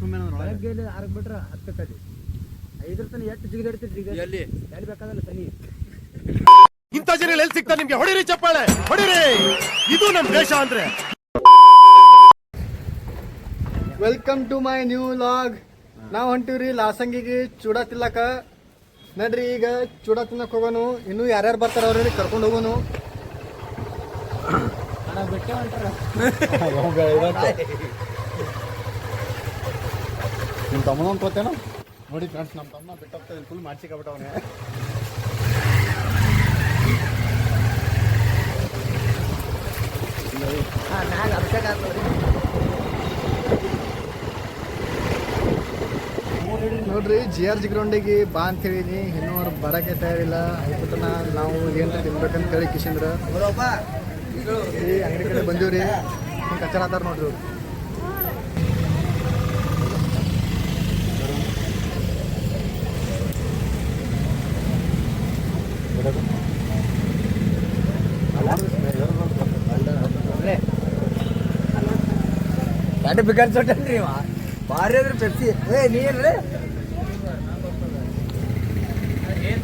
ಬೆಳಗ್ಗೆ ಇಲ್ಲಿ ಆರಕ್ಕೆ ಬಿಟ್ರೆ ಹತ್ತು ಕಡಿ ಐದರ ತನ ಎಷ್ಟು ಜಿಗಿದಾಡ್ತೀರಿ ಈಗ? ಎಲ್ಲಿ? ಎಲ್ಲಿ ಬೇಕಾದಲ್ಲ ಸನಿ ಇಂಥ ಜನ ಎಲ್ಲಿ ಸಿಗ್ತಾರೆ ನಿಮ್ಗೆ? ಹೊಡಿರಿ ಚಪ್ಪಾಳೆ ಹೊಡಿರಿ. ಇದು ನಮ್ ದೇಶ ಅಂದ್ರೆ. Welcome to my new vlog ನಾವು ಹೊಂಟಿವ್ರಿ ಲಾಸಂಗಿಗೆ ಚೂಡ ತಿಲ್ಲಕ ನಡ್ರಿ ಈಗ ಚೂಡ ತಿನ್ನಕ್ ಹೋಗೋನು. ಇನ್ನು ಯಾರ್ಯಾರು ಬರ್ತಾರ ಅವ್ರಿಗೆ ಕರ್ಕೊಂಡು ಹೋಗೋನು. ನಿಮ್ಮ ತಮ್ಮನ ತೋತೇನ? ನೋಡಿ ಫ್ರೆಂಡ್ಸ್ ನಮ್ಮ ತಮ್ಮ ಬಿಟ್ಟೋಗ್ತಾ ಫುಲ್ ಮಾಡ್ಸಿಕೊಬಿಟ್ಟವನೇ ನೋಡ್ರಿ ಜಿ ಆರ್ ಜಿ ಗ್ರೌಂಡಿಗೆ ಬಾ ಅಂತ ಹೇಳಿನಿ ಇನ್ನೂ ಅವ್ರು ಬರಕ್ಕೆ ತಯಾರಿಲ್ಲ. ಆಯ್ತನ ನಾವು ಏನಾರ ತಿನ್ಬೇಕಂತ ಹೇಳಿ ಕಿಶಂದ್ರ. ಈ ಅಂಗಡಿ ಕಡೆ ಬಂದೀವ್ರಿ. ಕಚ್ಚರ ಆತಾರ ನೋಡ್ರಿ ಅವ್ರು. ಗಾಡಿ ಬಿಗಾರ್ ಚೊಟ್ಟನ್ರಿ ಇವ ಭಾರಿ ಅದ್ರಿ ಪೆಪ್ಸಿ ಏ ನೀನ್ರಿ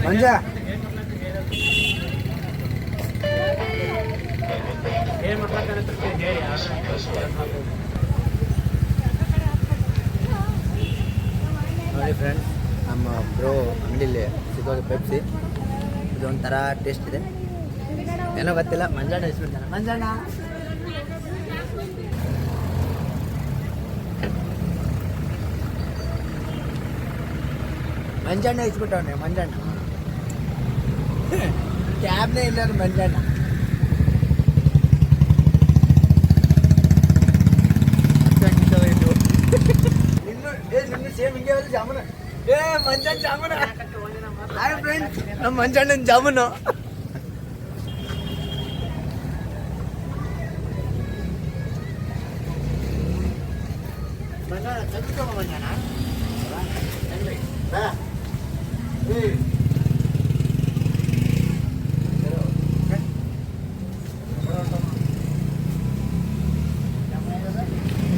ಮಂಜ ನೋಡಿ ಫ್ರೆಂಡ್ಸ್ ನಮ್ಮ ಬ್ರೋ ಅಂಗಡಿಲಿ ಸಿಗೋ ಪೆಪ್ಸಿ ಇದು ಒಂಥರ ಟೇಸ್ಟ್ ಇದೆ. ಏನೋ ಗೊತ್ತಿಲ್ಲ ಮಂಜಣ್ಣ ಇಸ್ಬಿಡ್ತಾನೆ. ಮಂಜಣ್ಣ ಮಂಜಣ್ಣ ಇಸ್ಬಿಟ್ಟವನೆ ಮಂಜಣ್ಣ ಕ್ಯಾಬ್ನೇ ಇಲ್ಲ ಮಂಜಣ್ಣ ನಿನ್ನು ಏ ನಿನ್ನ ಸೇಮ್ ಹಿಂಗೆ ಅಲ್ಲ ಜಾಮೂನ. ಏ ಮಂಜಣ್ಣ ಜಾಮೂನ. ಹಾಯ್ ಫ್ರೆಂಡ್ಸ್ ನಮ್ಮ ಮಂಜಣ್ಣನ ಜಾಮೂನು ಮಂಜಣ್ಣ ಚಂದ್ರಮ್ಮ ಮಂಜಣ್ಣ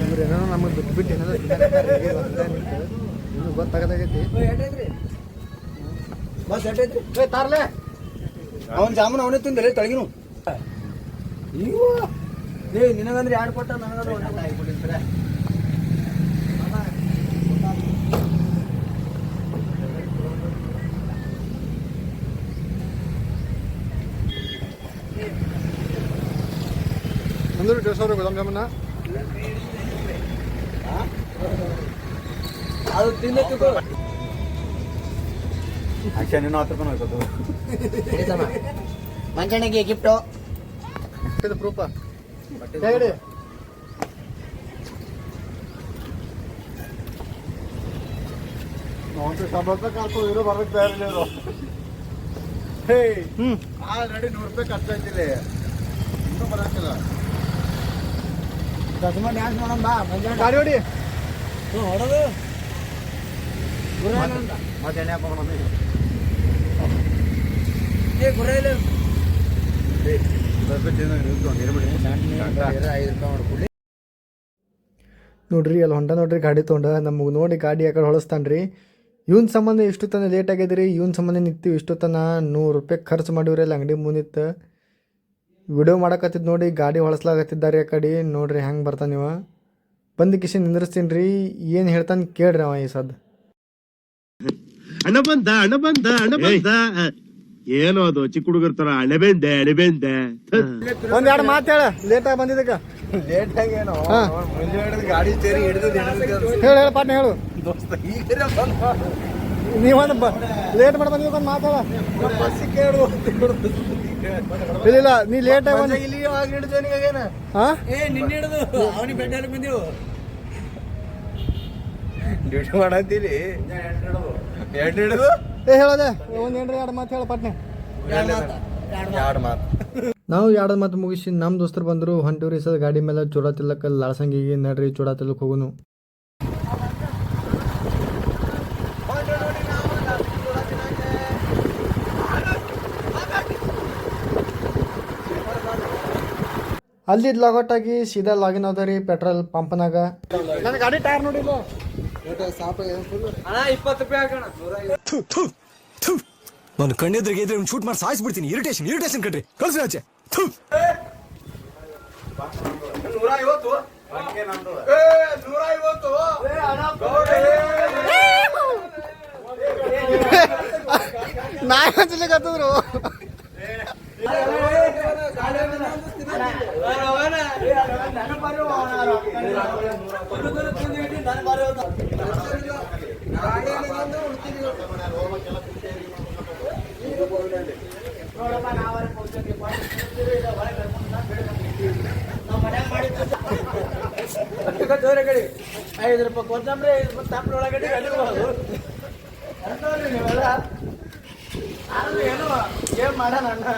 ಇವ್ರು ಏನೋ ನಮಗೆ ಬಿಟ್ಟು ಬಿಟ್ಟು ಏನಾದ್ರು ತಿನ್ನಕತ್ತಾರ ಈಗ ಒಂದೇ ನಿಂತು. ಇನ್ನೂ ಗೊತ್ತಾಗದಾಗೈತಿ ಬಸ್ ಎಟ್ಟೈತ್ರಿ ಏ ತಾರ್ಲೆ ಅವನ್ ಜಾಮೂನ್ ಅವನೇ ತಿಂದ್ರೆ ತೊಳಗಿನು. ಇವ ಏ ನಿನಗಂದ್ರೆ ಯಾರು ಕೊಟ್ಟ? ನನಗಂದ್ರೆ ಒಂದೇ ಕೊಟ್ಟ. ಅಂದ್ರೆ ಟೇಸ್ಟ್ ಅವ್ರಿಗೆ ಗುಲಾಬ್ ಜಾಮೂನ ಅದು ತಿಂದ. ಆಕ್ಷನ್ ಏನೋ ಹತ್ರ ಹೋಗ್ತದೆ ಮಂಚಣಿಗೆ ಗಿಫ್ಟು ಇದು ಪ್ರೂಫ ಹೇಳಿ. ಇರೋ ಬರ್ಬೇಕು ತಯಾರಿಲ್ಲ ಇವರು ಹೇ ಹ್ಮ್. ಆಲ್ರೆಡಿ ನೂರು ರೂಪಾಯಿ ಖರ್ಚಾಯ್ತಿಲ್ಲ ಇನ್ನೂ ಬರೋಕ್ಕಿಲ್ಲ. ದಸಮ ಡ್ಯಾನ್ಸ್ ಮಾಡೋಣ ಬಾ ಮಂಜಣ್ಣ. ಗಾಡಿ ಹೊಡಿ. ಹ್ಞೂ ಹೊಡೋದು. ಮತ್ತೆ ಎಣ್ಣೆ ಹಾಕೋಣ ನೋಡ್ರಿ ಅಲ್ಲಿ ಹೊಂಟ ನೋಡ್ರಿ ಗಾಡಿ ತೊಗೊಂಡ. ನಮಗೆ ನೋಡಿ ಗಾಡಿ ಯಾಕಡೆ ಹೊಳಸ್ತಾನೆ ರೀ ಇವನ್ ಸಂಬಂಧ ಇಷ್ಟು ತನ ಲೇಟ್ ಆಗಿದ್ರಿ? ಇವನ್ ಸಂಬಂಧ ನಿಂತೀವಿ ಇಷ್ಟು ತನ ನೂರು ರೂಪಾಯಿ ಖರ್ಚು ಮಾಡಿವ್ರಿ ಅಲ್ಲಿ ಅಂಗಡಿ ಮುಂದಿತ್ತು. ವಿಡಿಯೋ ಮಾಡಕತ್ತಿದ್ ನೋಡಿ ಗಾಡಿ ಹೊಳಸ್ಲಾಗತ್ತಿದ್ದಾರೆ ಆ ಕಡೆ. ನೋಡ್ರಿ ಹೆಂಗೆ ಬರ್ತಾನೆ ನೀವು ಬಂದು ಕಿಶನ್ ನಿಂದ್ರಿಸ್ತೀನಿ ರೀ ಏನು ಹೇಳ್ತಾನೆ ಕೇಳ್ರಿ ಅವ ಈ ಸದ್. ಅಣ್ಣ ಬಂದ ಅಣ್ಣ ಬಂದ ಅಣ್ಣ ಬಂದ. ಏನೋ ಅದು ಚಿಕ್ಕ ಹುಡುಗರ ತರ ಅಣಬೆಂದೆ ಅಣಬೆಂದೆ ಒಂದೆರಡು ಎರಡು ಮಾತು ಹೇಳ. ಲೇಟಾಗಿ ಬಂದಿದ್ದಕ್ಕ. ಲೇಟ್ ಆಗಿ. ಮುಂಜಾನೆ ಗಾಡಿ ಸೇರಿ ಹಿಡಿದು ಹೇಳು ಹೇಳು ಪಾಟ್ನ ಹೇಳು. ನೀವೊಂದು ಬ ಲೇಟ್ ಮಾಡಿ ಬಂದಿದ್ದಕ್ಕೆ ಒಂದು ಮಾತಾಡ. ಬಸ್ ಕೇಳು ಇಲ್ಲ ನೀ ಲೇಟಾಗಿ ಬಂದ ಇಲ್ಲಿ ಆಗ ಹಿಡಿದು ನಿಗೇನ ಹಾ? ಏ ನಿನ್ನ ಹಿಡಿದು. ಅವನಿಗೆ ಬೆಟ್ಟ ಬಂದಿವು ಡ್ಯೂಟಿ ಮಾಡತ್ತೀರಿ ಎರಡು ಹಿಡಿದು? ಏ ಹೇಳೋದೆ ಒಂದು ಏನ್ರಿ ಎರಡು ಮಾತು ಹೇಳ ಪಟ್ನೆ. ಎರಡು ಮಾತು ನಾವು ಎರಡು ಮಾತು ಮುಗಿಸಿ ನಮ್ಮ ದೋಸ್ತರು ಬಂದರು ಹೊಂಟೂರಿ ಸರ್ ಗಾಡಿ ಮೇಲೆ ಚೂಡ ತಿಲ್ಲಕ್ಕ ಲಾಸಂಗಿಗೆ ನಡ್ರಿ ಚೂಡ ತಿಲ್ಲಕ್ಕೆ ಹೋಗುನು. ಅಲ್ಲಿದ್ ಲಾಗೌಟ್ ಆಗಿ ಸೀದಾ ಲಾಗಿನ್ ಅದ ರೀ ಪೆಟ್ರೋಲ್ ಪಂಪ್ನಾಗ. ನನ್ನ ಗಾಡಿ ಟೈರ್ ನೋಡಿಲ್ಲ ನಾನು ಕಣ್ಣೆದ್ರಿಗೆ ಇದ್ರೆ ಒಂದು ಶೂಟ್ ಮಾಡಿ ಸಾಯಿಸ್ಬಿಡ್ತೀನಿ ಇರಿಟೇಷನ್ ಇರಿಟೇಷನ್ ಕಟ್ರಿ ಕಳ್ಸಿ ಆಚೆ ಥು. ನೂರ ಐವತ್ತು ಹಚ್ಚಲಿಕತ್ತಿದ್ರು ಐದು ರೂಪಾಯಿ ಕೊತ್ತಂಬರಿ ಐದು ರೂಪಾಯಿ ತಾಂಬರಿ ಒಳಗಡೆ ನೀವೆಲ್ಲ ಏನು ಏನ್ ಮಾಡೋಣ ಅಣ್ಣ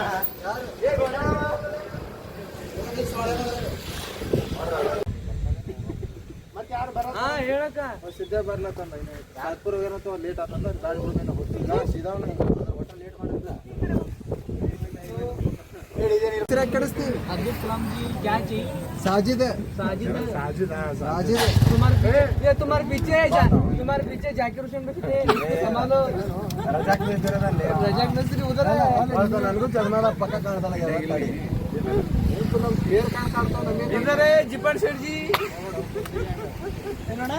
ಹಾ ಹೇಳಕ್ಕ ಸಿದ್ಧ ಬರ್ಲತ್ತಂದ ಸಾತ್ಪುರ ಏನಂತ ಲೇಟ್ ಆತಂದ ಗಾಡಿ ಬಿಡ್ಮೇಲೆ ಗೊತ್ತಿಲ್ಲ ಸೀದಾವಣೆ ಒಟ್ಟ ಲೇಟ್ ಮಾಡಿಲ್ಲ ಕೆಡಿಸ್ತೀವಿ अब्दुल कलाम जी क्या चाहिए ಸಾಜಿದ್ साजिद ಸಾಜಿದ್ तुम्हारे ये तुम्हारे पीछे है जा, तुम्हारे पीछे जाकिर हुसैन भी थे संभालो ರಜಾಕ್ ನಿಂತಿರೋದಲ್ಲಿ रजाक नजरी उधर है ನನಗೂ ಕನ್ನಡ ಪಕ್ಕ ಕಾಣ್ತಾನ ಗಾಡಿ ನಮ್ಮ ಪೇರ್ ಕಾಣ್ ಕಾಣ್ತಾವ ನಮಗೆ इधर है जिपन ಏನೋಣ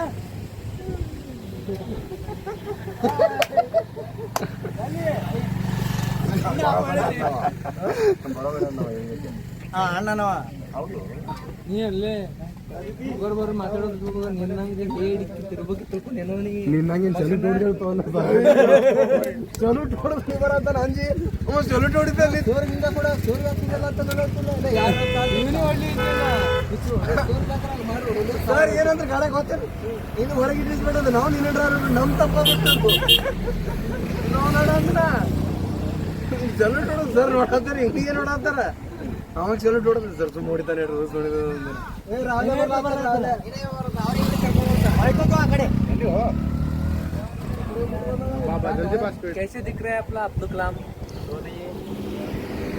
ಅಣ್ಣನವ. ನೀ ಅಲ್ಲೇ ಬರ್ ಬರ್ ಮಾತಾಡೋದು ನಿನ್ನಂಗೆ ಹೇಳಿ ತಿರುಬಕ್ಕೆ ತಿಳ್ಕೊಂಡು ನಿನ್ನವನಿಗೆ ನಿನ್ನಂಗೆ ಚಲು ಟೋಡಿದ್ರು ಚಲು ಟೋಡಿದ್ರು ಬರಂತ ನಂಜಿ ಅಮ್ಮ ಕೂಡ. ಅಂತ ಯಾರು ಸರ್ ಏನಂದ್ರೆ ಗಾಡಿಗೆ ಹೋಗ್ತೇನೆ ಇನ್ನು ಹೊರಗೆ ಇಟ್ಟಿಸ್ಬಿಡೋದು ನಾವು ನಿನ್ನ ಡ್ರೈವರ್ ನಮ್ ತಪ್ಪಾಗ್ಬಿಟ್ಟು ನಾವು ನೋಡ ಅಂದ್ರ ಸಲ್ಯೂಟ್ ಹೊಡೋದು ಸರ್ ನೋಡತ್ತಾರ ಹಿಂಗೆ ನೋಡತ್ತಾರ ಅವಾಗ ಸಲ್ಯೂಟ್ ಹೊಡೋದು ಸರ್ ಸುಮ್ಮ ಹೊಡಿತಾನೆ ರೂಲ್ಸ್ ಹೊಡಿದು कैसे दिख रहा है अपना अब्दुल कलाम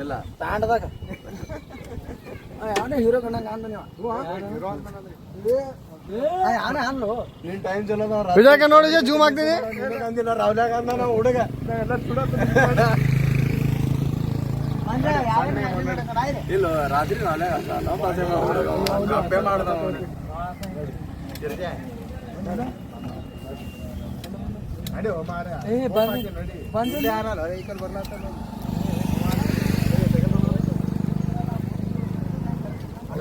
ಇಲ್ಲ. ತಾಂಡದಾಗ. ಅವನೇ ಹೀರೋ ಕಂಡಂಗ ಅಂದ ನೀವು ಅವನೇ ಅನ್ಲು ನಿನ್ ಟೈಮ್ ಚಲೋ ನೋಡಿ ಜೂಮ್ ಹಾಕ್ತೀನಿ ಅಂದಿಲ್ಲ ರಾವ್ಲ್ಯಾಗ ಅಂದ ನಾವು ಹುಡುಗ. ಎಲ್ಲ ಇಲ್ಲ ರಾತ್ರಿ ನಾಳೆ ಅಪ್ಪೆ ಮಾಡ್ದ ನಡಿ ಬಂದ್ ಬಂದ್ ಯಾರಲ್ಲ ವೆಹಿಕಲ್ ಬರ್ಲಾತ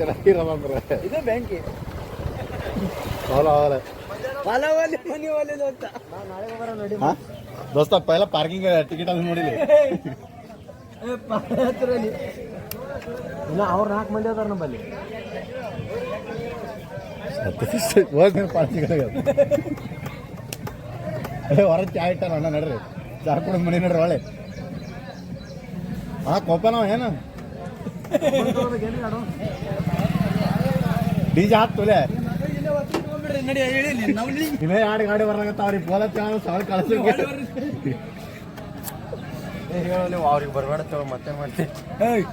ಅಂದ್ರೆ. ಇದು ಬ್ಯಾಂಕಿ ದೋಸ್ತ ಪೈಲ ಪಾರ್ಕಿಂಗ್ ಟಿಕೆಟ್ ಅಲ್ಲಿ ನೋಡಿಲಿ ಇಲ್ಲ ಅವ್ರು ನಾಲ್ಕು ಮಂದಿ ಅದಾರ ನಮ್ಮಲ್ಲಿ. ಪಾರ್ಕಿಂಗ್ ಹೊರ ಚಾ ಇಟ್ಟಾರ ಅಣ್ಣ ನಡ್ರಿ. ಚಾ ಕುಡಿದ್ ಮನೆ ನಡ್ರಿ ಒಳ್ಳೆ ಹಾ ಕೋಪ ನಾವ ಏನು ಡಿಜೆ ಹಾತ್ ತೊಲೆ ನಡಿ ಹೇಳಿ ನಾವು ಇನ್ನೇ ಆಡಿ ಗಾಡಿ ಬರ್ಲಾಗತ್ತ ಅವ್ರಿಗೆ ಪೋಲ ಚಾನಲ್ ಸಾವಿರ ಕಳಿಸಿ ಅವ್ರಿಗೆ ಬರಬೇಡ ತಗೋ ಮತ್ತೆ ಮಾಡ್ತೀನಿ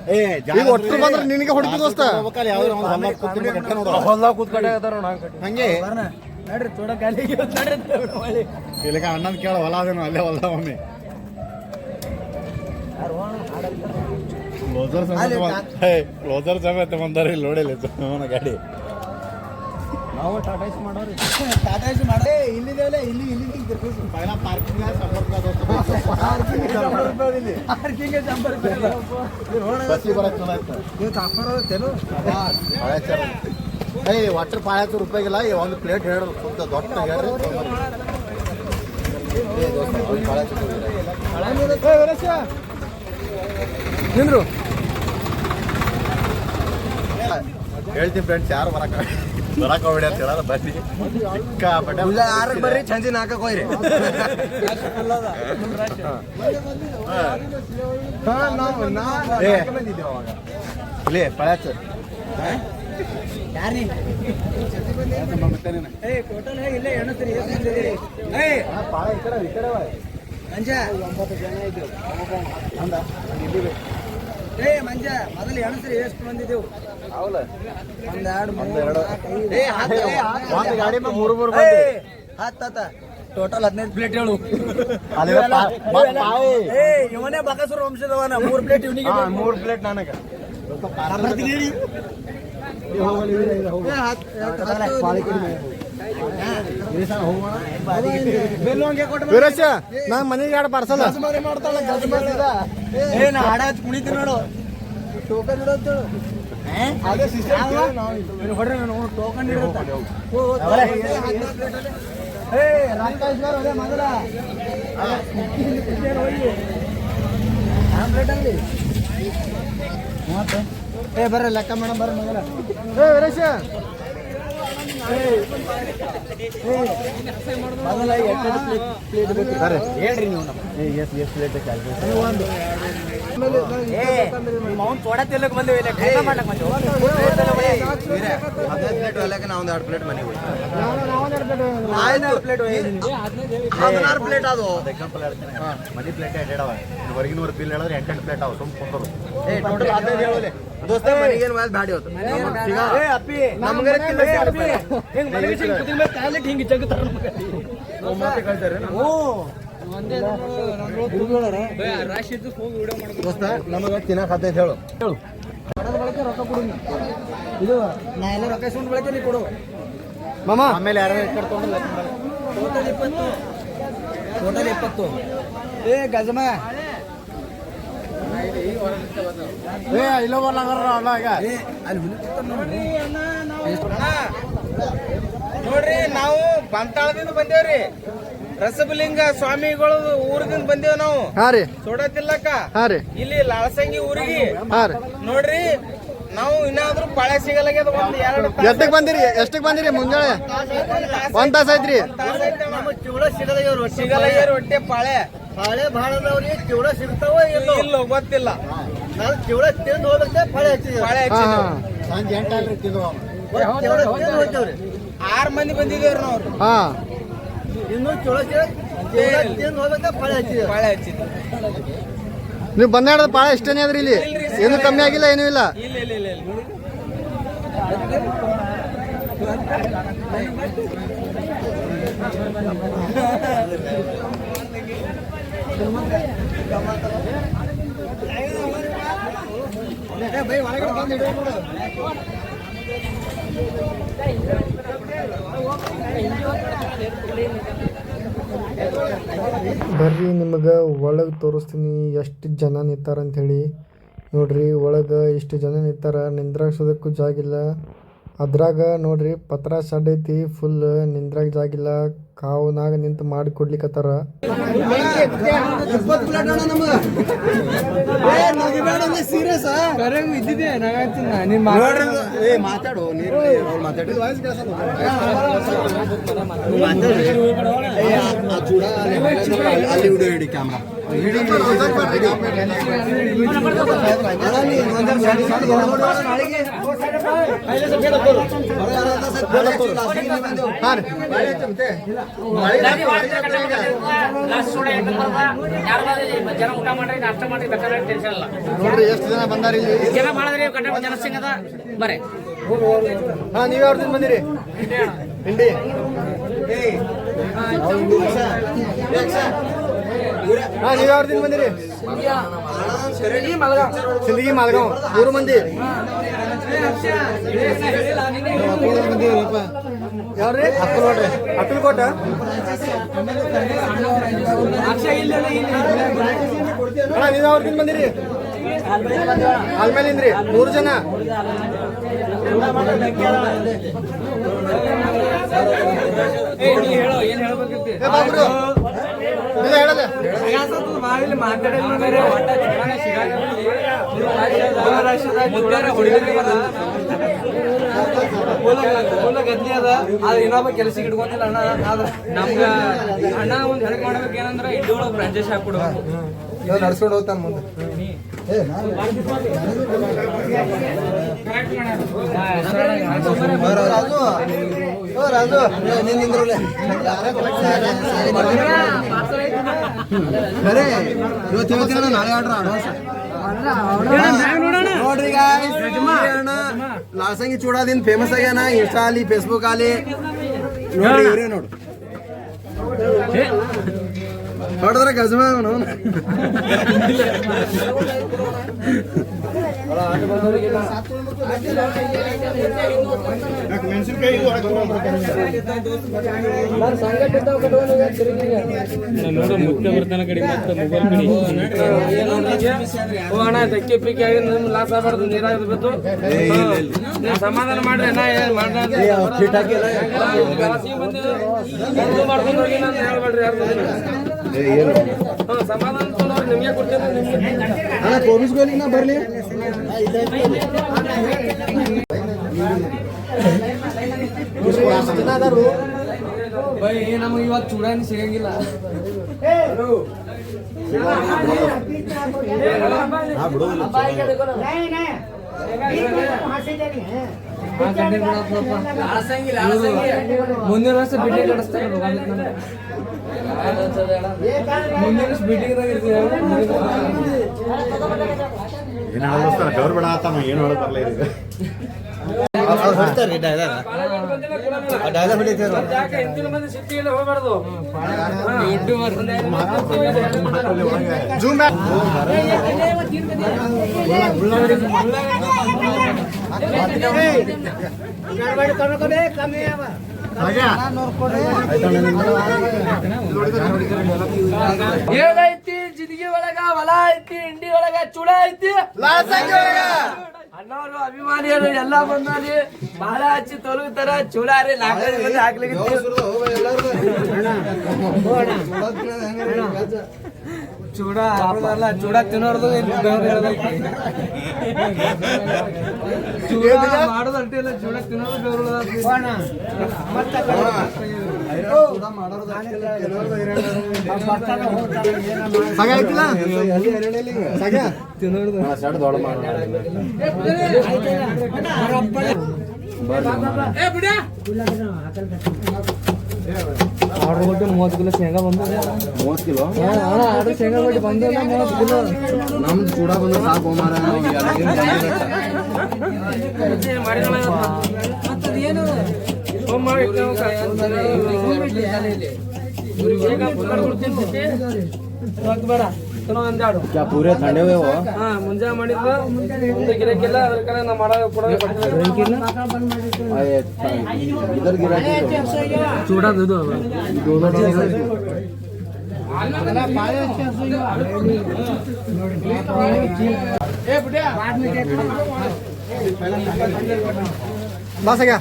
ಏ ಈಗ ಒಟ್ಟು ಬಂದ್ರೆ ನಿನಗೆ ಹೊಡಿತು ದೋಸ್ತ. ಹೊಲ್ದಾಗ ಕೂತ್ಕೊಂಡೆ ಹಂಗೆ. ನಡ್ರಿ ಚೂಡ ಖಾಲಿ ನಡ್ರಿ ಇಲ್ಲಿಗ ಅಣ್ಣನ ಕೇಳ ಹೊಲ ಅದೇನು ಅಲ್ಲೇ ಹೊಲ ಒಮ್ಮೆ ಕ್ಲೋಸರ್ ಸಮೇತ ಲೋಜರ್ ಸಮೇತ ಬಂದಾರ ಇಲ್ಲಿ ನೋಡಿಲ್ಲ ಅವನ ಗಾಡಿ. ನಾವು ಟಾಟಾ ಇಸ್ ಮಾಡೋರಿ ಟಾಟಾ ಇಸ್ ಮಾಡೇ ಇಲ್ಲಿದೇವಲ್ಲ ಇಲ್ಲಿ ಇಲ್ಲಿ ಪೈಲ ಪಾರ್ಕಿಂಗ್ ಪಾರ್ಕಿಂಗ್ ಪಾರ್ಕಿಂಗ್ ಬಸ್ಸಿ ಬರಕ್ ಚಲೋ ಆಯ್ತು ನೀವು ತಾಪರೋದೇನು ಏಯ್ ವಾಟರ್ ಪಾಳತ್ತು ರೂಪಾಯಿಗಿಲ್ಲ ಈ ಒಂದು ಪ್ಲೇಟ್ ಹೇಳ್ರು ಸುತ್ತ ದೊಡ್ಡ ಒಂದ್ ನಿಂದ್ರು ಹೇಳ್ತೀನಿ ಫ್ರೆಂಡ್ಸ್ ಯಾರು ಬರಕ ಬರಕ ಹೋಗ್ಬೇಡಿ ಅಂತ ಹೇಳಲ್ಲ ಬನ್ನಿ. ಸಿಕ್ಕಾಪಟ್ಟೆ ಆರಕ್ಕೆ ಬರ್ರಿ? ಸಂಜೆ ನಾಲ್ಕಕ್ಕೆ ಹೋಯ್ರಿ. ಇಲ್ಲಿ ಏ! ಟೋಟಲ್ ಇಲ್ಲೇ ಎಣಸ್ರಿ ಏ ಮಂಜ ಮೊದಲು ಎಣಸ್ರಿ ಎಷ್ಟು ಬಂದಿದ್ದೆವು? ಅವಲ ಒಂದ್ ಎರಡು ಮೂರು. ಏ, ಹತ್ತು, ಏ, ಒಂದು ಗಾಡಿ ಮೇಲೆ ಮೂರು ಮೂರು ಏ. ಹತ್ತ್ ಹತ್ತ. ಟೋಟಲ್ ಹದಿನೈದು ಪ್ಲೇಟ್ ಹೇಳು. ಅಲ್ಲಿರೋ ಪಾ- ಮತ್ತ್. ಏ ಇವನೇ ಬಕಾಸುರ ವಂಶದವನ. ಮೂರು ಪ್ಲೇಟ್ ಇವನಿಗೆ ಹಾ, ಮೂರು ಪ್ಲೇಟ್ ನನಗೆ. ವೀರೇಶ ನಾ ಮನೆಗೆ ಎರಡು ಪಾರ್ಸಲ್ ಏ ಬರ್ ಬರ್ರಿ ಲೆಕ್ಕ ಮೇಡಮ್ ಬರ್ರಿ ಮಗಲ ಏ ವೀರೇಶ ಮೊದಲ ಎಷ್ಟು ಪ್ಲೇಟ್ ಬೇಕು ಹೇಳ್ರಿ ನೀವು ಎಷ್ಟು ಎಷ್ಟು ಪ್ಲೇಟ್ ಒಂದು ಎರಡು ಪ್ಲೇಟ್ ಮನೆಗೆ ಹದಿನಾರು ಪ್ಲೇಟ್ ಅದು ಮನಿ ಪ್ಲೇಟ್ ಎರಡು ಹೊರಗಿನವ್ರ ಬಿಲ್ ಹೇಳಿದ್ರೆ ಎಂಟೆಂಟು ಪ್ಲೇಟ್ ಅವ ಸುಮ್ ಕುಂತರು ಏ ಟೋಟಲ್ ಹದಿನೈದು ಹೇಳೋಲೆ ದೋಸ್ತ ಮನೆಗೇನು ವಾಲ್ ಬ್ಯಾಡಿ ಹೋತು? ಏ ಅಪ್ಪಿ ನಮ್ಗೆ ಏ ಅಪ್ಪಿ ಹಿಂಗ್ ಮಲಗಿಸಿ ಹಿಂಗ್ ಕುತ್ತಿಗೆ ಮೇಲೆ ಟಾಯ್ಲೆಟ್ ಹಿಂಗ್ ಜಗ್ತಾರ ನಮ್ಗೆ. ಮಾತೆ ಕಳ್ತಾರೆ. ಓ. ದೋಸ್ತ ನಮಗ ತಿನ್ನಕ ಹದಿನೈದು ಹೇಳು. ಹೇಳು. ಬಳಕೆ ರೊಕ್ಕ ಕೊಡು ಇದು ನಾ ಎಲ್ಲ ರೊಕ್ಕ ಇಸ್ಕೊಂಡು ಬಳಕೆ ನೀ ಕೊಡು. ಮಾಮ. ಆಮೇಲೆ ಯಾರು ಟೋಟಲ್ ಇಪ್ಪತ್ತು. ಟೋಟಲ್ ಇಪ್ಪತ್ತು. ಏ ಗಜಮ. ಏ ಇಲ್ಲ ಬರ್ಲಾಗಾರ ಅಲ್ಲ ಈಗ. ನೋಡ್ರಿ. ನಾವು ಬಂತಾಳದಿಂದ ಬಂದೇವ್ರಿ. ರಸಬಲಿಂಗ ಸ್ವಾಮಿಗಳು ಊರದಿಂದ ಬಂದೇವ್ ನಾವು. ಹಾ ರೀ. ಸೋಡತಿಲ್ಲಕ್ಕ. ಹಾ ರೀ. ಇಲ್ಲಿ ಲಾಳಸಂಗಿ ಊರಿಗೆ. ಹಾ ನೋಡ್ರಿ ನಾವು ಇನ್ನಾದ್ರೂ ಪಾಳೆ ಸಿಗಲಾಗ್ಯದ ಒಂದ್ ಎರಡು ಎಷ್ಟಕ್ ಎಷ್ಟಕ್ಕೆ ಬಂದಿರಿ? ಎಷ್ಟಕ್ಕೆ ಬಂದಿರಿ ಮುಂಜಾನೆ? ಒಂದ್ ತಾಸ ಐತ್ರಿ ತಾಸ್ ಐತೆ ಅಣ್ಣ. ಚಿವಡ ಸಿಗಲಾಗ್ಯ ರೊಟ್ಟಿ ಪಾಳೆ. ಪಾಳೆ ಭಾಳ ಅದಾವ್ರಿ ಚಿವಡ ಸಿಗ್ತಾವ ಇಲ್ಲ? ಇಲ್ಲ ಗೊತ್ತಿಲ್ಲ. ನಾನು ಚಿವಡ ತಿಂದು ಹೋಗ್ಬೇಕೆ ಫಳೆ ಹಚ್ಚಿದ್ವಿ ಸಂಜೆ ಅಲ್ರಿ ತಿಂದು ಚಿವಡ ತಿಂದು ಹೋಗ್ತೇವ್ರಿ. ಆರ್ ಮಂದಿ ಬಂದಿದ್ದೇವ್ರಿ ನಾವು ಹಾ. ಇನ್ನು ತಿಂದು ಹೋಗ್ಬೇಕೆ ಫಳೆ ಹಚ್ಚಿದ್ವಿ ಪಾಳೆ ಹಚ್ಚಿದ್ವಿ. ನೀವು ಬಂದಾಡದ ಭಾಳ ಇಷ್ಟನೇ ಅದ್ರಿ ಇಲ್ಲಿ? ಏನು ಕಮ್ಮಿ ಆಗಿಲ್ಲ ಏನೂ ಇಲ್ಲ? ಇಲ್ಲ ಇಲ್ಲ ಇಲ್ಲ ಇಲ್ಲ. ಬರ್ರಿ ನಿಮಗೆ ಒಳಗೆ ತೋರಿಸ್ತೀನಿ ಎಷ್ಟು ಜನ ನಿಂತಾರ ಅಂಥೇಳಿ ನೋಡ್ರಿ ಒಳಗೆ ಎಷ್ಟು ಜನ ನಿಂತಾರ ನಿಂದ್ರಾಗ್ಸೋದಕ್ಕೂ ಜಾಗಿಲ್ಲ. ಅದ್ರಾಗ ನೋಡ್ರಿ ಪತ್ರ ಸಡ್ ಐತಿ ಫುಲ್ ನಿಂದ್ರಾಗ ಜಾಗಿಲ್ಲ. ಕಾವುನಾಗ ನಿಂತು ಮಾಡಿ ಕೊಡ್ಲಿಕತ್ತಾರ. ಮಾತಾಡು ಜನ ಊಟ ಮಾಡ್ರಿ ನಾಷ್ಟ ಮಾಡ್ರಿ ಬೇಕಾದ್ರೆ ಟೆನ್ಷನ್ ಇಲ್ಲ ನೋಡ್ರಿ ಎಷ್ಟು ಜನ ಬಂದಾರಿ ಜನ ಮಾಡಿದ್ರಿ ಕಟ್ಟ ಜನ ಸಿಂಗದ ಬರೇ ಹಾ ನೀವ್ ಯಾವ್ದು ಬಂದಿರಿ? ಹಿಂಡಿ. ಹಾ ನೀವು ದಿನ ಬಂದಿರಿ? ಸಿಂದಗಿ ಮಾಲ್ಗಾವ್. ಮೂರು ಮಂದಿ. ಯಾವ್ರಿ? ಅಕ್ಕಲ್ಕೋಟೆ ಅಕ್ಕಲ್ಕೋಟ ಅಣ್ಣ ನೀವು ದಿನ ಬಂದಿರಿ? ಆಲ್ಮೇಲಿಂದ್ರಿ ಮೂರು ಜನ. ಏ ಬಾಬ್ರು. ಗದ್ಲಿ ಅದ ಆದ್ರೆ ಇನ್ನೊಬ್ಬ ಕೆಲಸಕ್ಕೆ ಇಟ್ಕೊಂತಿಲ್ಲ ಅಣ್ಣ ಆದ್ರೆ ನಮ್ಗ ಅಣ್ಣ ಒಂದ್ ಹೆಲ್ಪ್ ಮಾಡ್ಬೇಕು ಏನಂದ್ರ ಫ್ರಾಂಚೈಸ್ ಹಾಕ್ಬಿಡ್ಬೇಕು ನಡ್ಸ್ಕೊಂಡು ಹೋಗ್ತಾನ ಮುಂದೆ ರಾಜು ರಾಜು ನೀನ್ ನಿಂದ್ರಲ್ಲೇ. ಖರೆ ಇವತ್ತು ಹೇಳ್ತೀನಿ ನಾಳೆ ಆಡ್ರ ಅಡ್ವಾನ್ಸ್ ನೋಡ್ರಿ guys, ಈ ಅಣ್ಣ ಲಾಸಂಗಿ ಚೂಡಾದಿಂದ ಫೇಮಸ್ ಆಗ್ಯಾನ ಇನ್ಸ್ಟಾ ಅಲ್ಲಿ ಫೇಸ್ಬುಕ್ ಅಲ್ಲಿ ನೋಡ್ರಿ ಇವ್ರೇ ನೋಡು ಹೊಡೆದ್ರೆ ಗಜಮ ಅವನು. ಓ ಅಣ್ಣ ಧಕ್ಕೆ ಪಿಕ್ಕಿ ಆಗಿ ನಿಮ್ ಲಾಸ್ ಆಗ್ಬಾರ್ದು ನೀರಾಗ ಬಿದ್ದು. ನೀವು ಸಮಾಧಾನ ಮಾಡ್ರಿ ಅಣ್ಣ ಏನ್ ಮಾಡ್ರಿ ಮಾಡ್ಕೊಂಡು ಹೋಗಿ ನಾನು ಹೇಳ್ಬೇಡ್ರಿ ಯಾರು ಅಣ್ಣ ಕೋಬಿಸ್ಗೋಲಿಗೆ ನಾ ಬರ್ಲಿ ಬೈ ನಮಗೆ ಇವತ್ತು ಚೂಡಾನಿ ಸಿಗಂಗಿಲ್ಲ ಮುಂದಿನ ವರ್ಷ ಬಿಡ್ಲಿ ಕಡಿಸ್ತಾರೆ ಮುಂದಿನ ವರ್ಷ ಆತಮ್ಮ ಏನು ಡೈಲಾಗ್ ಹೊಡಿತಾರ ಮಂದಿ ಸಿಟಿಯಲ್ಲಿ ಹೋಗ್ಬಾರ್ದು ಜೂಮ್ ಏನೈತಿ ಜಿಂದಗಿ ಒಳಗ ಹೊಲ ಐತಿ ಇಂಡಿ ಒಳಗ ಚೂಡ ಐತಿ. ಅಣ್ಣವರು ಅಭಿಮಾನಿಯರು ಎಲ್ಲ ಬಂದಾರಿ. ಬಹಳ ಹಚ್ಚಿ ತೊಲಗುತ್ತಾರ ಚೂಡಾರಿ ನಾಲ್ಕೈದು ಮಂದಿ ಹಾಕ್ಲಿಕ್ಕೆ ಚೂಡ ಹಾಕೋದಲ್ಲ ಚೂಡ ತಿನ್ನೋರ್ದು. ಚೂಡ ಮಾಡೋದು ಅಡ್ಡಿಲ್ಲ ಚೂಡ ತಿನ್ನೋದು ಬೆವ್ರು ಆರ್ಡರ್ ಕೊಟ್ಟು ಮೂವತ್ತು ಕಿಲೋ ಶೇಂಗಾ ಬಂದ ಮೂವತ್ತು ಕಿಲೋ ಆರ್ಡರ್ ಶೇಂಗಾ ಕೊಟ್ಟು ಬಂದು ಮೂವತ್ತು ಕಿಲೋ ನಮ್ದು ಕೂಡ ಬಂದು ಸಾಕು ಮಾರ ಬೇಡ ತಿನ್ನೋ ಒಂದೆರಡು ಪೂರೆ ಥಂಡೆ ಹೋಯ್ ಹಾ ಮುಂಜಾನೆ ಮಾಡಿದ್ರ ಒಂದು ಗಿರಕ್ಕಿಲ್ಲ ಅದ್ರ ಕಡೆ ನಾ ಮಾಡೋದು ಕೊಡೋದು ಇದರ್ ಗಿರಾಕಿ ಚೂಡದು ಇದು ಬಾಸಾಗ ಲಾಸ್ ಆಗ್ಯ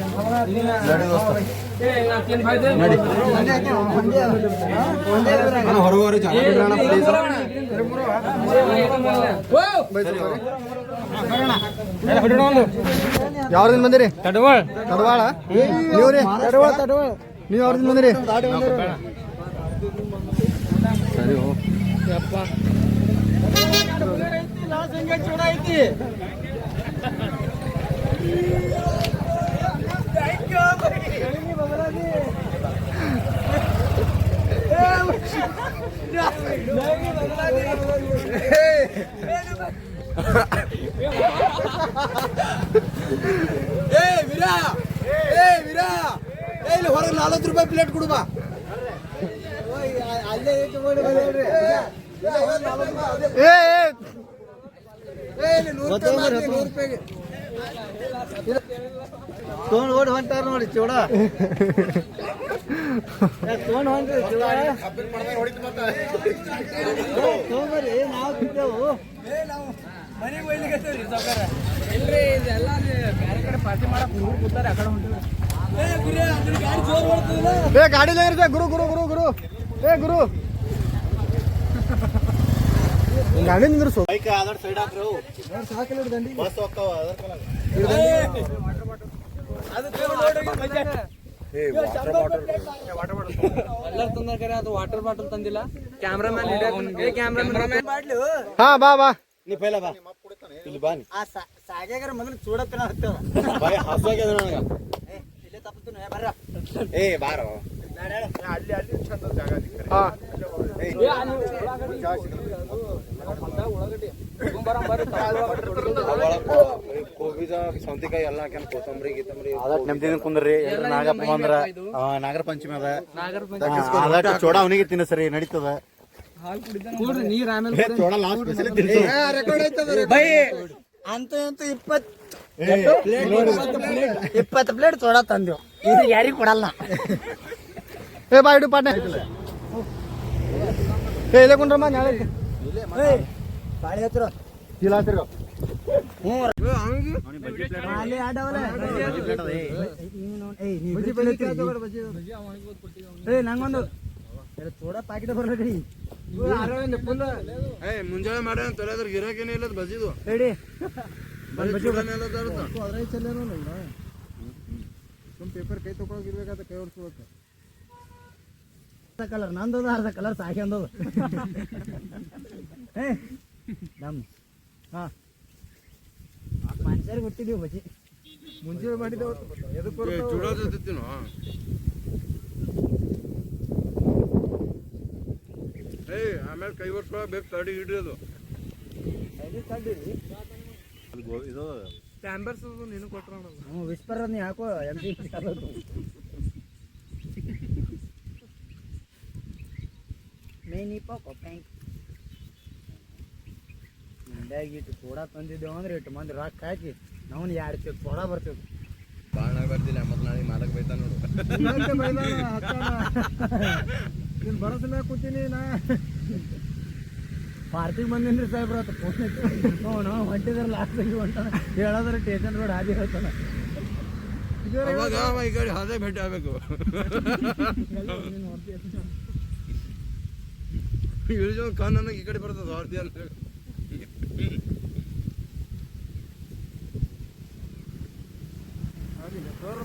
ಯಾವ್ದಿಂದ ಬಂದಿರಿ? ತಡವಾಳ. ತಡವಾಳ? ನೀವ್ರಿ? ತಡವಾಳ ತಡವಾಳ. ನೀವು ಯಾವ್ದಿಂದ ಬಂದಿರಿ? ಸರಿ ಹೋಗಿ. ಏ ವಿರಾ! ಏ ವಿರಾ! ಏ ಇಲ್ಲಿ ಹೊರಗೆ ನಲ್ವತ್ತು ರೂಪಾಯಿ ಪ್ಲೇಟ್ ಕೊಡುವ ಏ ತಗೊಂಡು ಓಡ್ ಹೊಂಟಾರ ನೋಡಿ ಚೋಡ. ತೊಗೊಂಡ್ ಹೊಂಟ್ರಿ ಚೂಡ ಗುರು ನಾವು ತಿಂತೇವು ಇಲ್ರಿ ಇದೆಲ್ಲ ಬೇರೆ ಕಡೆ ಪಾರ್ಟಿ ಮಾಡಕ್ ಗುರು ಕೂತಾರೆ ಆ ಕಡೆ ಹೊಂಟಿವಿ ಏ ಗಾಡಿ ಇರ್ತೆ ಗುರು ಗುರು ಗುರು ಗುರು ಏ ಗುರು ಗಾಡಿ ನಿಂದ್ರಸು ಎಲ್ಲರೂ ತಂದಾರ ಕರೆ ಅದು ವಾಟರ್ ಬಾಟಲ್ ತಂದಿಲ್ಲ ಕ್ಯಾಮ್ರಾಮ್ಯಾನ್ ಹಿಡಿಯಕ್ಕೆ ಕ್ಯಾಮ್ರಾಮ್ಯಾನ್ ಹಾ ಬಾ ಬಾ ನೀ ಪೈಲ ಬಾ ಇಲ್ಲಿ ಬಾ ನೀ ಸಾಗ್ಯಾಗಾರ ಮೊದಲು ಚೂಡತ್ತಿನ ಹತ್ತದ ಬಾಯ್ ಹಸುವಾಗ್ಯದ ನನಗೆ ಇಲ್ಲೇ ತಪ್ಪುತ್ತೀನಿ ಬರ್ರ ಏ ಬಾರೋ ಹಾ ಸೌಂತಿಕಾಯಿ ಎಲ್ಲ ಹಾಕ್ಯಾನ ಕೊತ್ತಂಬರಿ ಗಿತ್ತಂಬರಿ ಅದಕ್ಕೆ ನೆಮ್ಮದಿನ ಕುಂದ್ರಿ ನಾಗಪ್ಪ ನಾಗರ ಪಂಚಮಿ ಅದ ಅದಕ್ಕೆ ಚೋಡ ಅವನಿಗೆ ತಿನ್ನ ಸರಿ ನಡೀತದ. ಕೂಡ್ರಿ ನೀರ್ ಆಮೇಲೆ ಚೋಡ ಲಾಸ್ಟ್ ಬೈ ಅಂತ ಅಂತ ಇಪ್ಪತ್ತು ಇಪ್ಪತ್ತು ಪ್ಲೇಟ್. ಚೋಡ ತಂದೆವು ಇದು ಯಾರಿಗೂ ಕೊಡಲ್ಲ. ಏ ಬಾ ಇಡು ಪಾಟ್ನೆ ಏ ಇಲ್ಲೇ ಕುಂಡ್ರಮ್ಮ ನಾಳೆ. ಬಾಳೆ ಹತ್ರ. ಇಲ್ಲ ಹತ್ರ ನಂಗೊಂದು ತೋಡ ಪ್ಯಾಕೆಟ್ ಬರ್ಲಿ ಮುಂಜಾನೆ ಮಾಡ್ಯಾನ ತೊಳೆದ್ರ ಗಿರಾಕಿನೇ ಇಲ್ಲ ಬಜಿದು ಸುಮ್ ಪೇಪರ್ ಕೈ ತಗೊಳಗಿರ್ಬೇಕಾದ ಕೈ ಹೊಡ್ಸ್ಬೇಕು ಅರ್ಧ ಕಲರ್ ನಂದದ ಅರ್ಧ ಕಲರ್ ಸಾಕ್ಯಂದದ ಏ ದಮ್ ಹಾ. ಮನುಷ್ಯರಿಗೆ ಹುಟ್ಟಿದೀವಿ ಬಜಿ ಮುಂಜಾನೆ ಮಾಡಿದ ಎದಕ್ಕೆ ಏಯ್ ಆಮೇಲೆ ಕೈ ವರ್ಷ ಬೇಕು ತಡಿ ಇದು ಪ್ಯಾಂಬರ್ಸ್ ನೀನು ಕೊಟ್ರ ಹ್ಞೂ ವಿಸ್ಪರ್ ನೀ ಹಾಕೋ ಎಂ ಸಿ ಮೇನಿ ಪ್ಯಾಂಕ್ ಮಂಡ್ಯಾಗ ಇಟ್ಟು ಸೋಡಾ ತಂದಿದ್ದೇವೆ ಅಂದ್ರೆ ಇಟ್ಟು ಮಂದಿ ರೊಕ್ಕ ಹಾಕಿ ನಾವು ಎರಡು ಚೀಲ ಕೊಡ ಬರ್ತೇವೆ ಬಾಳ ಬರ್ತಿಲ್ಲ ಮತ್ತೆ ನಾಳೆ ಮಾಲಕ್ ಬೈತಾ ನೋಡು. ನೀನು ಬರೋದಿಲ್ಲ ಕೂತೀನಿ ನಾ. ಪಾರ್ಟಿಗೆ ಬಂದಿನ್ರಿ ಸಾಹೇಬ್ರ ಆತ ಫೋನ್ ಅವನು ಹೊಂಟಿದ್ರೆ ಲಾಸ್ಟ್ ಹೊಂಟಾನ ಹೇಳೋದ್ರೆ ಟೇಷನ್ ರೋಡ್ ಹಾದಿ ಹೇಳ್ತಾನ. ಈ ಕಡೆ ಅದೇ ಭೇಟಿ ಆಗ್ಬೇಕು. ಇಳಿಜೋ ಕಣ್ಣನ್ನ ಈ ಕಡೆ ಬರ್ತದ ಹೊರ್ತಿ ಅಂತ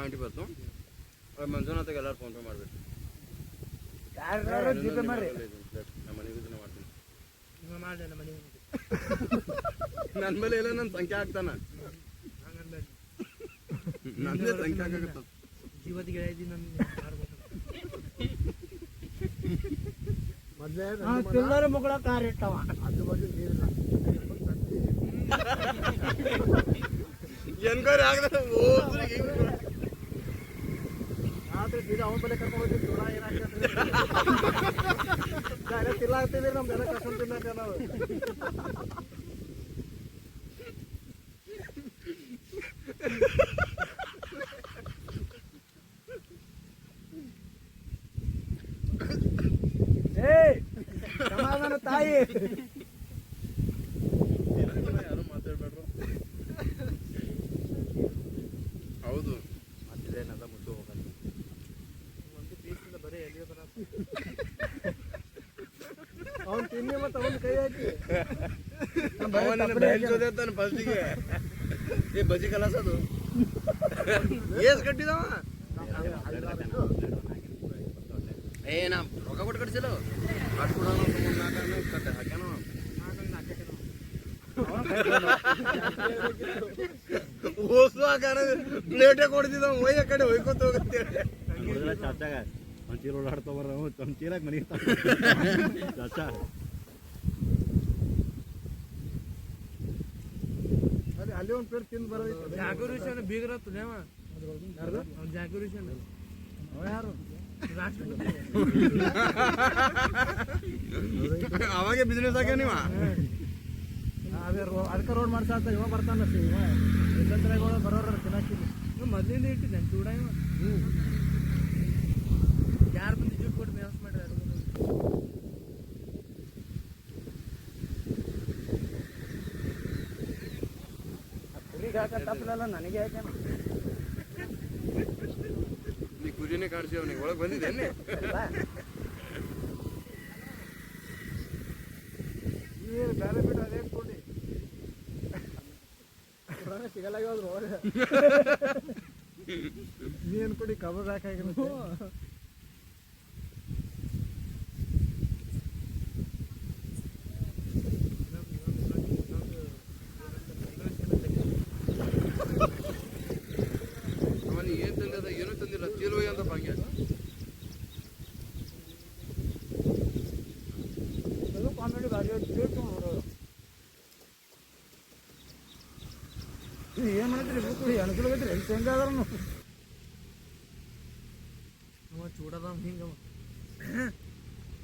ಈಗ ಪಾಯಿಂಟ್ ಬರ್ತು ಮಂಜುನಾಥಗೆ ಎಲ್ಲರೂ ಫೋನ್ ಪೇ ಮಾಡ್ಬೇಕು ಯಾರು ಜಿ ನಮ್ಮ ಮನೆಗೆ ಇದನ್ನ ಮಾಡ್ತೀನಿ ನನ್ನ ಮೇಲೆ ಇಲ್ಲ ನನ್ನ ಸಂಖ್ಯೆ ಆಗ್ತಾನ ನಂದೇ ಸಂಖ್ಯೆ ಆಗುತ್ತೆ ಜೀವದ ಗೆಳೆಯ ನಮ್ಗೆ ಚಿಲ್ಲರ ಮಗಳ ಕಾರ್ ಇಟ್ಟವ ಎನ್ಕ್ವೈರಿ ಆಗದ ಹೋದ್ರೆ ಆದ್ರೆ ಸೀದಾ ಅವನ ಬಲೆ ಕರ್ಕೊಂಡು ಹೋಗ್ತೀವಿ ಚೂಡ ಏನಾಗ್ತದೆ ತಿಲ್ಲ ಆಗ್ತಿದ್ರಿ ನಮ್ದೆಲ್ಲ ಕರ್ಕೊಂಡು ತಿನ್ನಕ ನಾವು ಏಯ್ ಸಮಾಧಾನ ತಾಯಿ ಯಾರು ಮಾತಾಡ್ಬೇಡ್ರು ಹೌದು ಮತ್ತಿದೇನೆಲ್ಲ ಮುಟ್ಟು ಹೋಗಲ್ಲ ಒಂದು ಪೀಸಿಂದ ಬರೀ ಎಲ್ಲಿಗೆ ಬರ ಹಿಂಗೆ ಮತ್ತೆ ಅವ್ನ ಕೈ ಹಾಕಿ ಫಸ್ಟಿಗೆ. ಏ ಬಜಿ ಕಲಾಸದು. ಏಸ್ ಕಟ್ಟಿದವ? ಏ ನಾ ರೊಕ್ಕ ಕೊಟ್ಟು ಕಟ್ಸಿಲ್ಲ? ಕಟ್ಬಿಡೋಣ ಕಟ್ಟೆ ಹಾಕ್ಯಾನ. ಓಸು ಹಾಕಾರ ಪ್ಲೇಟೇ ಕೊಡ್ತಿದ್ದ ಒಯ್ಯ ಕಡೆ ಒಯ್ಕೊತ ಹೋಗುತ್ತೆ. ಚಾಚಾಗ ಒಂದ್ ಚೀಲ ಓಡಾಡ್ತಾ ಬರ ಒಂದ್ ಚೀಲಕ್ ಮನಿ ಚಾಚಾ ಅಲ್ಲಿ ಒಂದು ಪೇರ್ ತಿಂದು ಬರೋದಿತ್ತು. ಜಾಗರೂಷನ್ ಬೀಗರ ತುಲೇವ ಜಾಗರೂಷನ್. ಅವ ಯಾರು? ಅವಾಗೆ ಬಿಸ್ನೆಸ್ ಆಗ್ಯ ನೀವ? ಅದೇ ರೋ ಅದಕ್ಕೆ ರೋಡ್ ಮಾಡ್ಸಾತ ಇವ ಬರ್ತಾನ ಇವ. ಯಶವಂತರಾಯಗೌಡ ಬರೋರ ತಿನ್ನಕ್ಕಿಲ್ಲ ಮೊದ್ಲಿಂದ ಇಟ್ಟಿದ್ದೆ ಚೂಡ ಇವ. ಯಾರು ಬಂದು ಜೂಟ್ ಕೊಟ್ಟು ವ್ಯವಸ್ಥೆ ಮಾಡ್ರಿ ಕುರಿಗೆ ಹಾಕ ತಪ್ಪಲಲ್ಲ ನನಗೆ ಹಾಕ್ಯಾನ ನೀ ಕುರಿನೇ ಕಾಣಿಸಿ ಅವನಿಗೆ ಒಳಗೆ ಬಂದಿದ್ದೇನೆ ನೀರು ಬೇರೆ ಬಿಟ್ಟು ಅದೇ ಕೊಡಿ ಪುರಾಣ ಸಿಗಲ್ಲ ಹೋದ್ರು ನೀನ್ ಕೊಡಿ ಕಬಾಬ್ ಹಾಕಾಗಿರುತ್ತೆ ಅವನಿಗೆ ಏನ್ ತಂದಿದ ಏನೂ ತಂದಿಲ್ಲ ಚೀಲ ಅಂತ ಹಂಗೆ ಅದು ಕಾಮಿಡಿ ಭಾರಿ ಬೇಕು ನೋಡೋದು ಇದು ಏನ್ ಮಾಡಿದ್ರಿ ಬಿಟ್ಟು ಅನುಕೂಲ ಆಗೈತ್ರಿ ಎಲ್ಲಿ ಶೇಂಗಾ ಅದಾರನು ಅವ. ಚೂಡದ ಹಿಂಗವ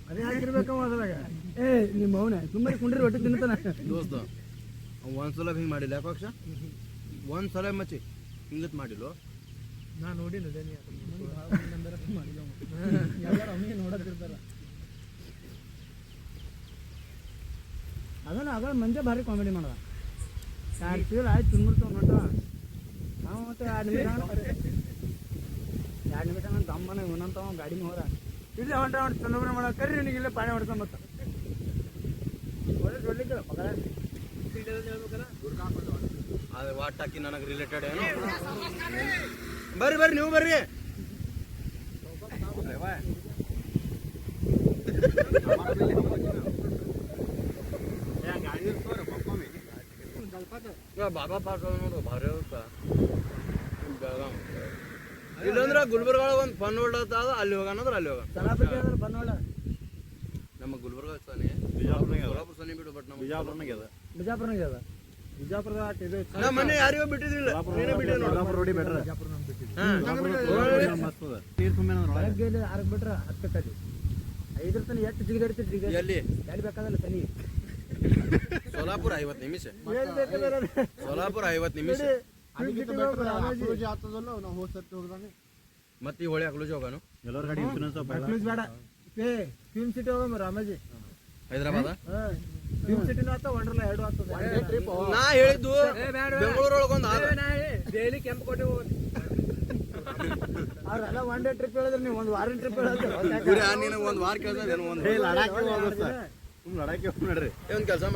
ಅದೇ ಹಾಕಿರ್ಬೇಕವ ಅದ್ರಾಗ. ಏ ನಿಮ್ಮ ಅವನ ಸುಮ್ಮನೆ ಕುಂಡ್ರಿ ರೊಟ್ಟಿ ತಿನ್ತಾನ ದೋಸ್ತ ಅವ ಒಂದ್ಸಲ ಹಿಂಗೆ ಮಾಡಿಲ್ಲ ಯಾಕೆ ಅಕ್ಷ ಒಂದ್ಸಲ ಮಚ್ಚಿ ಹಿಂಗತ್ ಮಾಡಿಲ್ಲ ನಾ ನೋಡಿಲ್ಲ ಎಲ್ಲರೂ ನೋಡತ್ತಿರ್ತಾರ ಅದನ್ನ ಅದ ಮಂಜೆ ಭಾರಿ ಕಾಮಿಡಿ ಮಾಡದ. ಸೀಲ್ ಆಯ್ತು ತಿನ್ಬಿಡ್ತಾವ ನೋಟ ನಾವು ಮತ್ತೆ ಎರಡು ಎರಡು ನಿಮಿಷ ನನ್ನ ತಮ್ಮನ ಇವನಂತ ಗಾಡಿ ಹೋದ ಇಲ್ಲೇ ಹೊಂಟ ಹೊಂಟ ಇಲ್ಲ ಪಾಣಿ ಹೊಡ್ಕೊಂಡ್ ಮತ್ತ ಒಳ್ಳೆ ಒಳ್ಳೆ ಮಗಳ ಅದು ವಾಟ್ ಹಾಕಿ ನನಗೆ ರಿಲೇಟೆಡ್ ಏನು ಬರ್ರಿ ಬರ್ರಿ ನೀವು ಬರ್ರಿ ಇವಾಗ ಬಾಬಾ ನೋಡು ಭಾರಿ ಅವತ್ತ ಬೆಳಗಾವ್ ಇಲ್ಲಂದ್ರ ಗುಲ್ಬರ್ಗ ಒಂದು ಅದ ಅಲ್ಲಿ ಹೋಗೋಣ ಅಂದ್ರೆ ಅಲ್ಲಿ ಹೋಗೋಣ ನಮ್ಮ ಗುಲ್ಬರ್ಗ ಸನಿ ಬಿಜಾಪುರ ಸನಿ ಬಿಡು ಬಟ್ ನಮ್ಮ ಬಿಜಾಪುರ್ನಾಗ ಅದ ಬಿಜಾಪುರನಾಗ ಅದ ಬಿಜಾಪುರದ ಇದು ಯಾರಿಗೋ ನೀನೇ ನೋಡು. ಬಿಜಾಪುರ ರೋಡಿ ಬೆಟ್ರ ಬಿಟ್ರೆ ಐದರ ತನ ಎಷ್ಟು ಜಿಗಿದಾಡ್ತಿದ್ರಿ ಎಲ್ಲಿ ಎಲ್ಲಿ ಬೇಕಾದಲ್ಲ ತನಿ ಸೋಲಾಪುರ ಐವತ್ತು ನಿಮಿಷ. ಸೋಲಾಪುರ ಐವತ್ತು ನಿಮಿಷ. ಮತ್ತೆ ಈ ಹೋಳಿ ಅಕ್ಲೂಜ್ ಹೋಗೋಣ ಎಲ್ಲರ ಗಾಡಿ ಇನ್ಸೂರೆನ್ಸ್ ಬೇಡ. ಏ ಫಿಲ್ಮ್ ಸಿಟಿ ಹೋಗಮ್ಮ ರಾಮಾಜಿ. ಹೈದರಾಬಾದ? ಫಿಲ್ಮ್ ಸಿಟಿನೂ ಆತ ವಂಡರ್ಲ ಎರಡು ಆತದ ನಾ ಹೇಳಿದ್ದು ಬೆಂಗಳೂರೊಳಗೆ ಒಂದು ಆದ ಡೈಲಿ ಕೆಂಪು ಕೋಟೆ ಹೋಗೋದು. ಅವ್ರೆಲ್ಲ ಒನ್ ಡೇ ಟ್ರಿಪ್ ಹೇಳಿದ್ರೆ ನೀವು ಒಂದು ವಾರ ಟ್ರಿಪ್ ಹೇಳಿದ್ರೆ ಒಂದ್ ನೀನು ಒಂದು ವಾರ ಕೇಳಿದ್ರೆ ಒಂದು ಲಡಾಖ್ ಸರ್ ಹೋಗ್ ಒಂದು ಕೆಲಸ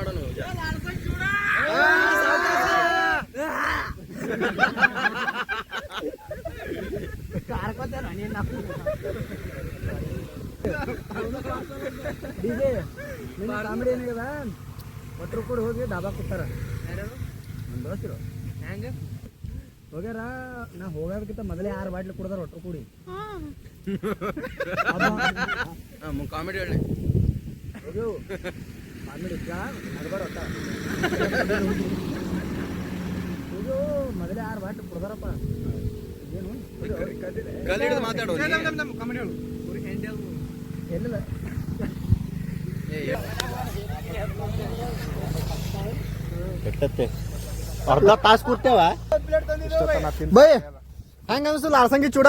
ನಿನ್ನ ಕಾಮಿಡಿ ಏನಾಗ್ಯದ ಒಟ್ರು ಕೂಡ ಹೋಗಿ ಡಾಬಾ ಕೊಡ್ತಾರ ನಮ್ಮ ದೋಸ್ತರು ಹೆಂಗ ಹೋಗ್ಯಾರ ನಾ ಹೋಗೋದಕ್ಕಿಂತ ಮೊದಲೇ ಆರು ಬಾಟ್ಲಿ ಕುಡ್ದಾರ ಒಟ್ರು ಕೂಡಿ ಕಾಮಿಡಿ ಹೇಳಿ. ಹೋಗ್ಯವು ಕಾಮಿಡಿ ನಡ್ಬಾರ ಇದು ಮೊದಲೇ ಆರು ಬಾಟ್ ಕುಡ್ದಾರಪ್ಪ. ಏನು? ಎಲ್ಲಿಲ್ಲ? ಅರ್ಧ ತಾಸ್ ಕೊಡ್ತೇವ ಬೈ ಹೆಂಗ ಅನ್ಸಲ್ಲ? ಲಾಸಂಗಿ ಚೂಡ?